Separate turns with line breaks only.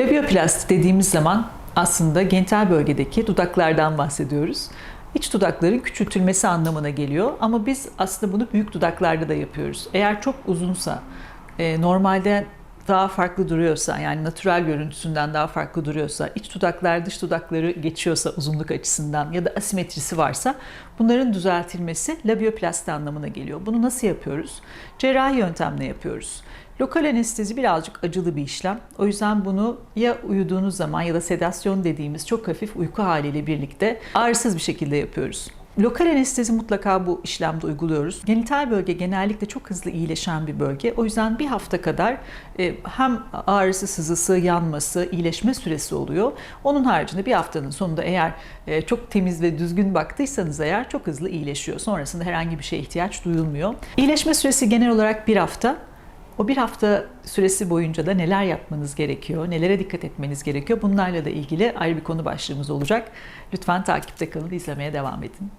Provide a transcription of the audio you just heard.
Labioplasti dediğimiz zaman aslında genital bölgedeki dudaklardan bahsediyoruz. İç dudakların küçültülmesi anlamına geliyor ama biz aslında bunu büyük dudaklarda da yapıyoruz. Eğer çok uzunsa, e, normalde daha farklı duruyorsa yani natürel görüntüsünden daha farklı duruyorsa, iç dudaklar dış dudakları geçiyorsa uzunluk açısından ya da asimetrisi varsa bunların düzeltilmesi labioplasti anlamına geliyor. Bunu nasıl yapıyoruz? Cerrahi yöntemle yapıyoruz. Lokal anestezi birazcık acılı bir işlem. O yüzden bunu ya uyuduğunuz zaman ya da sedasyon dediğimiz çok hafif uyku haliyle birlikte ağrısız bir şekilde yapıyoruz. Lokal anestezi mutlaka bu işlemde uyguluyoruz. Genital bölge genellikle çok hızlı iyileşen bir bölge. O yüzden bir hafta kadar e, hem ağrısı, sızısı, yanması, iyileşme süresi oluyor. Onun haricinde bir haftanın sonunda eğer e, çok temiz ve düzgün baktıysanız eğer çok hızlı iyileşiyor. Sonrasında herhangi bir şeye ihtiyaç duyulmuyor. İyileşme süresi genel olarak bir hafta. O bir hafta süresi boyunca da neler yapmanız gerekiyor, nelere dikkat etmeniz gerekiyor bunlarla da ilgili ayrı bir konu başlığımız olacak. Lütfen takipte kalın, izlemeye devam edin.